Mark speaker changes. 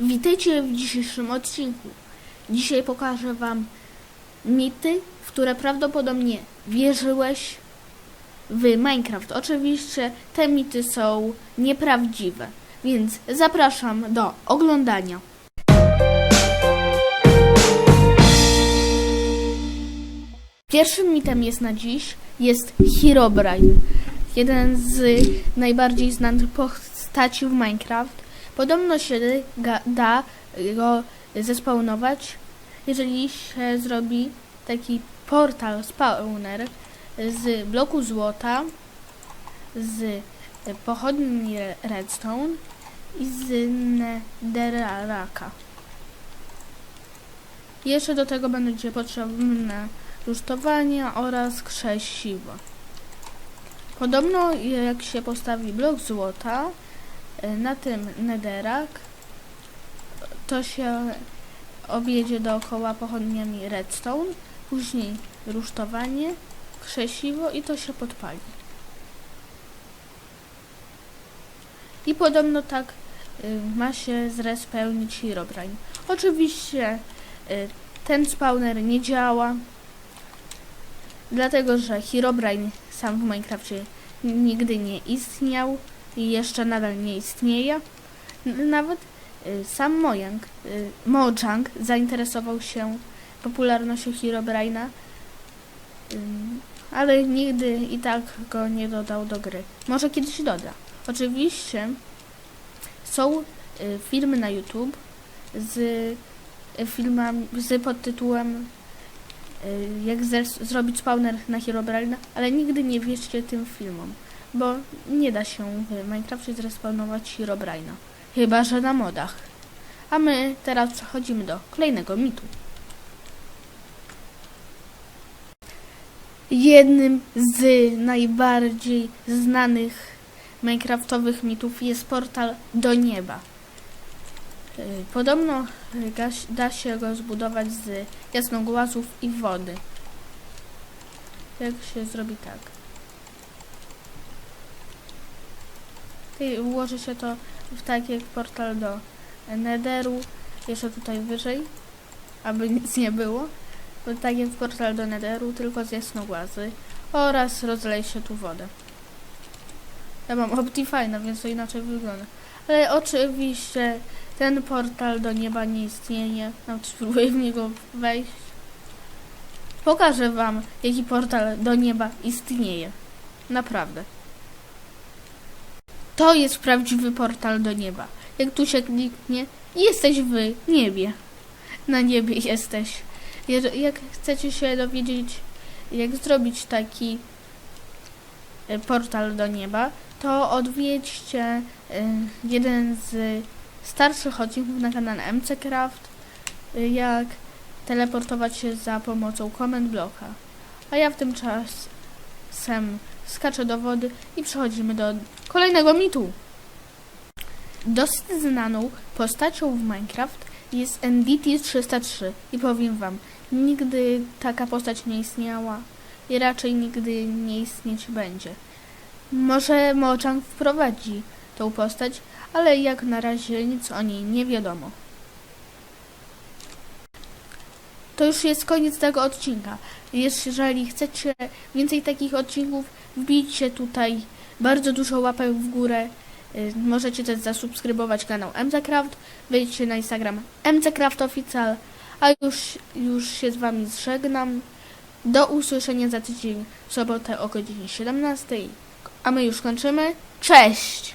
Speaker 1: Witajcie w dzisiejszym odcinku. Dzisiaj pokażę Wam mity, w które prawdopodobnie wierzyłeś w Minecraft. Oczywiście te mity są nieprawdziwe, więc zapraszam do oglądania. Pierwszym mitem jest na dziś jest Herobrine, jeden z najbardziej znanych postaci w Minecraft. Podobno się da go zespawnować, jeżeli się zrobi taki portal spawner z bloku złota, z pochodni re- redstone i z netherraka. Jeszcze do tego będzie potrzebne rusztowanie oraz krzesiwo. Podobno jak się postawi blok złota na tym nederak, to się objedzie dookoła pochodniami redstone, później rusztowanie, krzesiwo i to się podpali. I podobno tak y, ma się zrespełnić Herobrine. Oczywiście y, ten spawner nie działa, dlatego że Herobrine sam w Minecrafcie nigdy nie istniał i jeszcze nadal nie istnieje. Nawet y, sam Mojang, y, Mojang zainteresował się popularnością Herobrine'a, ale nigdy i tak go nie dodał do gry. Może kiedyś doda. Oczywiście są y, filmy na YouTube z filmami z podtytułem jak zrobić spawner na Herobrine, ale nigdy nie wierzcie tym filmom, bo nie da się w Minecrafcie zrespawnować Herobrine'a, chyba że na modach. A my teraz przechodzimy do kolejnego mitu. Jednym z najbardziej znanych Minecraftowych mitów jest portal do nieba. Podobno da się go zbudować z jasnogłazów i wody. Jak się zrobi tak. I ułoży się to w tak jak portal do Netheru, jeszcze tutaj wyżej, aby nic nie było. Tak jak portal do Netheru, tylko z jasnogłazy oraz rozleje się tu wodę. Ja mam Optifine'a, więc to inaczej wygląda. Ale oczywiście ten portal do nieba nie istnieje. Nawet spróbuję w niego wejść. Pokażę wam, jaki portal do nieba istnieje. Naprawdę. To jest prawdziwy portal do nieba. Jak tu się kliknie, jesteś w niebie. Na niebie jesteś. Jak chcecie się dowiedzieć, jak zrobić taki e, portal do nieba, to odwiedźcie e, jeden z starszych odcinków na kanale MCCraft, y, jak teleportować się za pomocą comment bloka. A ja w tym czasem skaczę do wody i przechodzimy do kolejnego mitu. Dosyć znaną postacią w Minecraft jest NDT303 i powiem wam, nigdy taka postać nie istniała i raczej nigdy nie istnieć będzie. Może Mojang wprowadzi tą postać, ale jak na razie nic o niej nie wiadomo. To już jest koniec tego odcinka. Jeżeli chcecie więcej takich odcinków, wbijcie tutaj bardzo dużo łapek w górę. Y, Możecie też zasubskrybować kanał MCCraft, wejdźcie na Instagram MCCraftOfficial, a już, już się z Wami żegnam. Do usłyszenia za tydzień w sobotę o godzinie 17. A my już kończymy. Cześć!